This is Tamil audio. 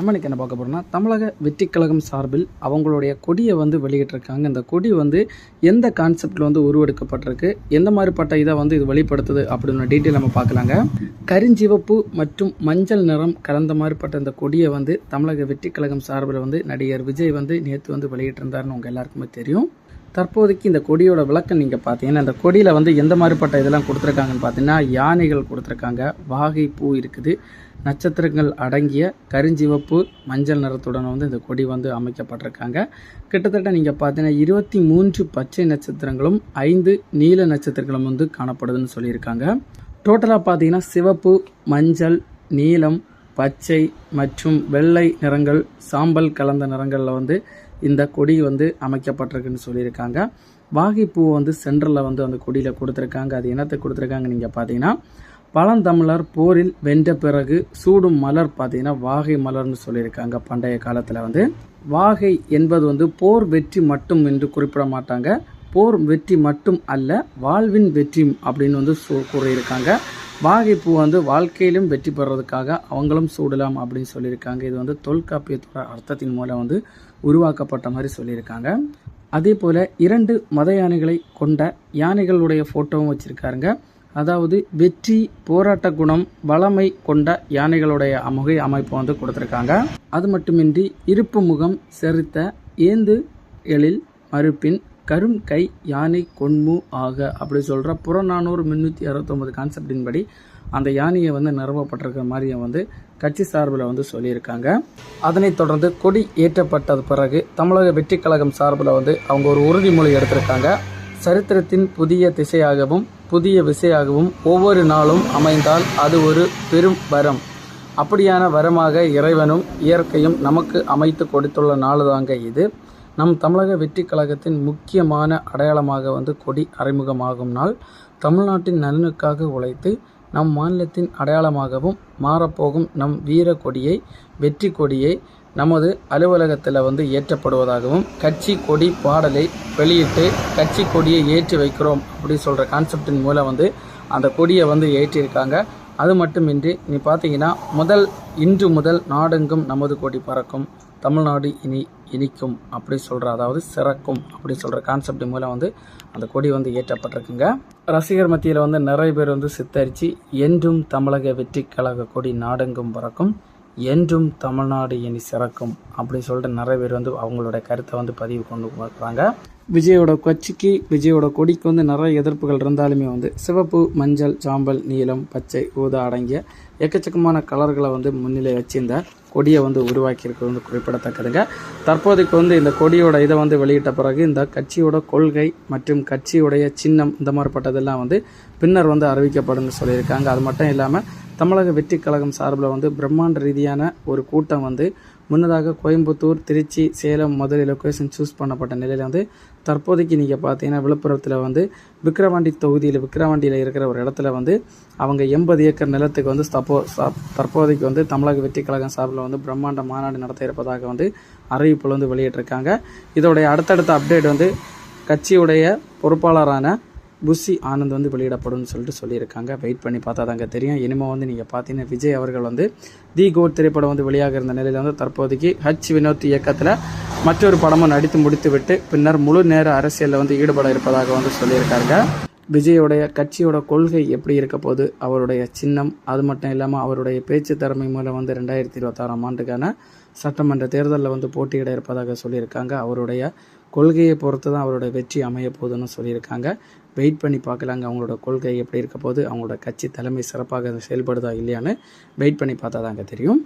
நம்ம இன்னைக்கு என்ன பார்க்க போகிறோம்னா தமிழக வெற்றிக் கழகம் சார்பில் அவங்களுடைய கொடியை வந்து வெளியிட்டிருக்காங்க. இந்த கொடி வந்து எந்த கான்செப்டில் வந்து உருவெடுக்கப்பட்டிருக்கு? எந்த மாதிரிப்பட்ட இதை வந்து இது வெளிப்படுத்துது அப்படின்னு டீட்டெயில் நம்ம பார்க்கலாங்க. கரிஞ்சிவப்பு மற்றும் மஞ்சள் நிறம் கலந்த மாதிரிப்பட்ட இந்த கொடியை வந்து தமிழக வெற்றிக் கழகம் சார்பில் வந்து நடிகர் விஜய் வந்து நேற்று வந்து வெளியிட்டிருந்தாருன்னு உங்கள் எல்லாருக்குமே தெரியும். தற்போதைக்கு இந்த கொடியோட விளக்கம் நீங்கள் பார்த்தீங்கன்னா இந்த கொடியில் வந்து எந்த மாதிரிப்பட்ட இதெல்லாம் கொடுத்துருக்காங்கன்னு பார்த்தீங்கன்னா யானைகள் கொடுத்துருக்காங்க. வாகை பூ இருக்குது. நட்சத்திரங்கள் அடங்கிய கருஞ்சிவப்பு மஞ்சள் நிறத்துடன் வந்து இந்த கொடி வந்து அமைக்கப்பட்டிருக்காங்க. கிட்டத்தட்ட நீங்கள் பார்த்தீங்கன்னா இருபத்தி மூன்று பச்சை நட்சத்திரங்களும் ஐந்து நீல நட்சத்திரங்களும் வந்து காணப்படுதுன்னு சொல்லியிருக்காங்க. டோட்டலாக பார்த்தீங்கன்னா சிவப்பு மஞ்சள் நீலம் பச்சை மற்றும் வெள்ளை நிறங்கள் சாம்பல் கலந்த நிறங்களில் வந்து இந்த கொடி வந்து அமைக்கப்பட்டிருக்குன்னு சொல்லியிருக்காங்க. வாகைப்பூ வந்து சென்டரில் வந்து அந்த கொடியில் கொடுத்துருக்காங்க. அது என்னத்தை கொடுத்துருக்காங்க நீங்கள் பார்த்தீங்கன்னா பழந்தமிழர் போரில் வென்ற பிறகு சூடும் மலர் பார்த்தீங்கன்னா வாகை மலர்னு சொல்லியிருக்காங்க பண்டைய காலத்தில் வந்து. வாகை என்பது வந்து போர் வெற்றி மட்டும் என்று குறிப்பிட மாட்டாங்க. போர் வெற்றி மட்டும் அல்ல வாழ்வின் வெற்றி அப்படின்னு வந்து சொ- கூறியிருக்காங்க. வாகைப்பூ வந்து வாழ்க்கையிலும் வெற்றி பெறதுக்காக அவங்களும் சூடலாம் அப்படின்னு சொல்லியிருக்காங்க. இது வந்து தொல்காப்பியத்தோட அர்த்தத்தின் மூலம் வந்து உருவாக்கப்பட்ட மாதிரி சொல்லியிருக்காங்க. அதே போல் இரண்டு மத யானைகளை கொண்ட யானைகளுடைய ஃபோட்டோவும் வச்சுருக்காருங்க. அதாவது வெற்றி போராட்ட குணம் வளமை கொண்ட யானைகளுடைய அமுகை அமைப்பு வந்து கொடுத்துருக்காங்க. அது மட்டுமின்றி இருப்பு முகம் செருத்த ஏந்து எழில் மறுப்பின் கரும் கை யானை கொன்மு ஆக அப்படி சொல்கிற புறநானூறு முந்நூற்றி அறுபத்தொம்பது கான்செப்டின் படி அந்த யானையை வந்து நிறுவப்பட்டிருக்கிற மாதிரியை வந்து கட்சி சார்பில் வந்து சொல்லியிருக்காங்க. அதனைத் தொடர்ந்து கொடி ஏற்றப்பட்டது பிறகு தமிழக வெற்றிக் கழகம் சார்பில் வந்து அவங்க ஒரு உறுதிமொழி எடுத்திருக்காங்க. சரித்திரத்தின் புதிய திசையாகவும் புதிய விசையாகவும் ஒவ்வொரு நாளும் அமைந்தால் அது ஒரு பெரும் வரம். அப்படியான வரமாக இறைவனும் இயற்கையும் நமக்கு அமைத்து கொடுத்துள்ள நாளுதாங்க இது. நம் தமிழக வெற்றி கழகத்தின் முக்கியமான அடையாளமாக வந்து கொடி அறிமுகமாகும் நாள் தமிழ்நாட்டின் நலனுக்காக உழைத்து நம் மாநிலத்தின் அடையாளமாகவும் மாறப்போகும் நம் வீர கொடியை வெற்றி கொடியை நமது அலுவலகத்தில் வந்து ஏற்றப்படுவதாகவும் கட்சி கொடி பாடலை வெளியிட்டு கட்சி கொடியை ஏற்றி வைக்கிறோம் அப்படி சொல்கிற கான்செப்டின் மூலம் வந்து அந்த கொடியை வந்து ஏற்றியிருக்காங்க அது மட்டுமின்றி நீ பார்த்தீங்கன்னா முதல் இன்று முதல் நாடெங்கும் நமது கொடி பறக்கும். தமிழ்நாடு இனி இனிக்கும் அப்படி சொல்கிற அதாவது சிறக்கும் அப்படி சொல்கிற கான்செப்ட் மூலம் வந்து அந்த கொடி வந்து ஏற்றப்பட்டிருக்குங்க. ரசிகர் மத்தியில் வந்து நிறைய பேர் வந்து சித்தரித்து என்றும் தமிழக வெற்றி கழக கொடி நாடெங்கும் பறக்கும். என்றும் தமிழ்நாடு இனி சிறக்கும் அப்படின்னு சொல்லிட்டு நிறைய பேர் வந்து அவங்களோட கருத்தை வந்து பதிவு கொண்டு வர்றாங்க விஜயோட கட்சிக்கு விஜயோட கொடிக்கு வந்து நிறைய எதிர்ப்புகள் இருந்தாலுமே வந்து சிவப்பு மஞ்சள் சாம்பல் நீலம் பச்சை ஊதா அடங்கிய எக்கச்சக்கமான கலர்களை வந்து முன்னிலை வச்சு இந்த கொடியை வந்து உருவாக்கியிருக்கிறது வந்து குறிப்பிடத்தக்கதுங்க. தற்போதைக்கு வந்து இந்த கொடியோட இதை வந்து வெளியிட்ட பிறகு இந்த கட்சியோட கொள்கை மற்றும் கட்சியுடைய சின்னம் இந்த மாதிரிப்பட்டதெல்லாம் வந்து பின்னர் வந்து அறிவிக்கப்படும்னு சொல்லியிருக்காங்க. அது மட்டும் இல்லாமல் தமிழக வெற்றி கழகம் சார்பில் வந்து பிரம்மாண்ட ரீதியான ஒரு கூட்டம் வந்து முன்னதாக கோயம்புத்தூர் திருச்சி சேலம் மதுரை லொக்கேஷன் சூஸ் பண்ணப்பட்ட நிலையில் வந்து தற்போதைக்கு நீங்கள் பார்த்தீங்கன்னா விழுப்புரத்தில் வந்து விக்கிரவாண்டி தொகுதியில் விக்கிரவாண்டியில் இருக்கிற ஒரு இடத்துல வந்து அவங்க எண்பது ஏக்கர் நிலத்துக்கு வந்து தப்போ தற்போதைக்கு வந்து தமிழக வெற்றி கழகம் சார்பில் வந்து பிரம்மாண்ட மாநாடு நடத்த இருப்பதாக வந்து அறிவிப்பில் வந்து வெளியிட்டிருக்காங்க. இதோடைய அடுத்தடுத்த அப்டேட் வந்து கட்சியுடைய பொறுப்பாளரான புஷி ஆனந்த் வந்து வெளியிடப்படும்னு சொல்லிட்டு சொல்லியிருக்காங்க. வெயிட் பண்ணி பார்த்தா தாங்க தெரியும். இனிமேல் வந்து நீங்கள் பார்த்தீங்கன்னா விஜய் அவர்கள் வந்து தி கோட் திரைப்படம் வந்து வெளியாக இருந்த நிலையில் வந்து தற்போதைக்கு ஹச் வினோத் இயக்கத்தில் மற்றொரு படமும் நடித்து முடித்துவிட்டு பின்னர் முழு நேர அரசியலில் வந்து ஈடுபட இருப்பதாக வந்து சொல்லியிருக்காங்க விஜயோடைய கட்சியோட கொள்கை எப்படி இருக்க போது அவருடைய சின்னம் அது மட்டும் இல்லாமல் அவருடைய பேச்சு திறமை மூலம் வந்து ரெண்டாயிரத்தி இருபத்தாறாம் ஆண்டுக்கான சட்டமன்ற தேர்தலில் வந்து போட்டியிட இருப்பதாக சொல்லியிருக்காங்க. அவருடைய கொள்கையை பொறுத்து தான் அவரோட வெற்றி அமைய போகுதுன்னு சொல்லியிருக்காங்க. வெயிட் பண்ணி பார்க்கலாங்க அவங்களோட கொள்கை எப்படி இருக்க போகுது அவங்களோட கட்சி தலைமை சிறப்பாக செயல்படுதா இல்லையான்னு. வெயிட் பண்ணி பார்த்தா தாங்க தெரியும்.